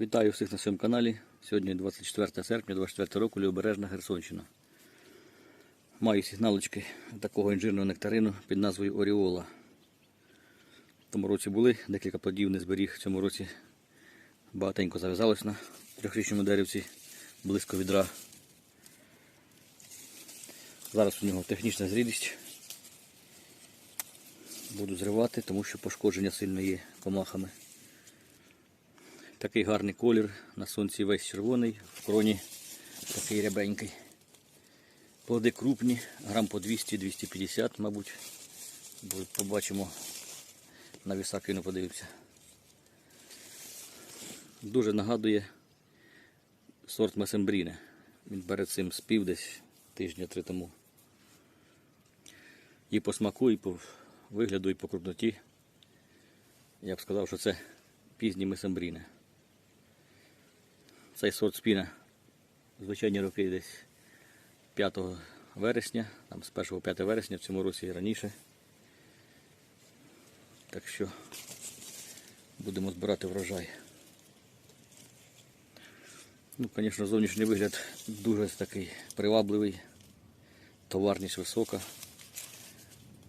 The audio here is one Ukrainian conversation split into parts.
Вітаю всіх на своєму каналі. Сьогодні 24 серпня 24 року, Лівобережна Херсонщина. Маю сигналочки такого інжирного нектарину під назвою Оріола. В тому році були, декілька плодів не зберіг. В цьому році багатенько зав'язалось на трьохрічному деревці близько відра. Зараз у нього технічна зрілість. Буду зривати, тому що пошкодження сильно є комахами. Такий гарний колір, на сонці весь червоний, в кроні такий рябенький. Плоди крупні, грам по 200-250, мабуть. Побачимо, на вісак він подивився. Дуже нагадує сорт Месембріне. Він перед цим спів десь тижня три тому. І по смаку, і по вигляду, і по крупноті. Я б сказав, що це пізні Месембріне. Цей сорт спіна звичайні роки десь 5 вересня, там з 1-5 вересня в цьому році і раніше. Так що будемо збирати врожай. Ну, звісно, зовнішній вигляд дуже такий привабливий, товарність висока.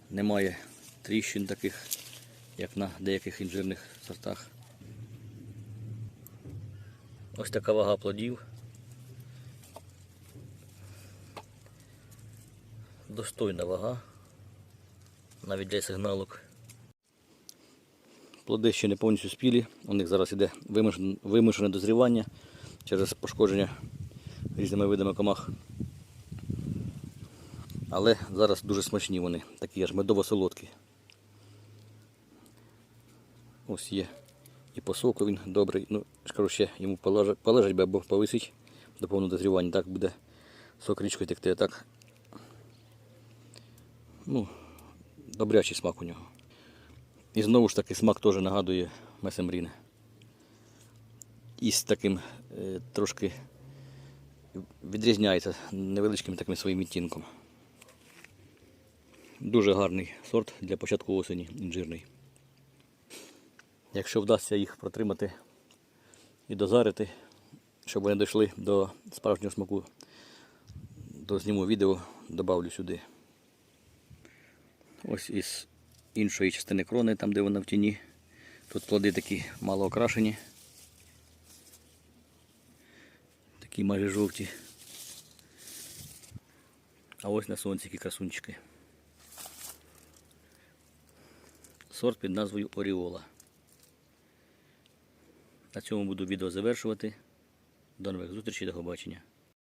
Немає тріщин таких, як на деяких інжирних сортах. Ось така вага плодів. Достойна вага. Навіть для сигналок. Плоди ще не повністю спілі. У них зараз вимушене, вимушене дозрівання через пошкодження різними видами комах. Але зараз дуже смачні вони, такі аж медово-солодкі. Ось є і по соку він добрий. Ну, ж йому полежать або повисить до повного дозрівання. Так буде сок річкою текти, а так. Ну, добрячий смак у нього. І знову ж таки смак теж нагадує месемріне. І з таким е, трошки відрізняється невеличким таким своїм відтінком. Дуже гарний сорт для початку осені інжирний. Якщо вдасться їх протримати і дозарити, щоб вони дійшли до справжнього смаку, то зніму відео, додавлю сюди. Ось із іншої частини крони, там де вона в тіні. Тут плоди такі мало окрашені. Такі майже жовті. А ось на сонці які красунчики. Сорт під назвою Оріола. На цьому буду відео завершувати. До нових зустрічей, до побачення.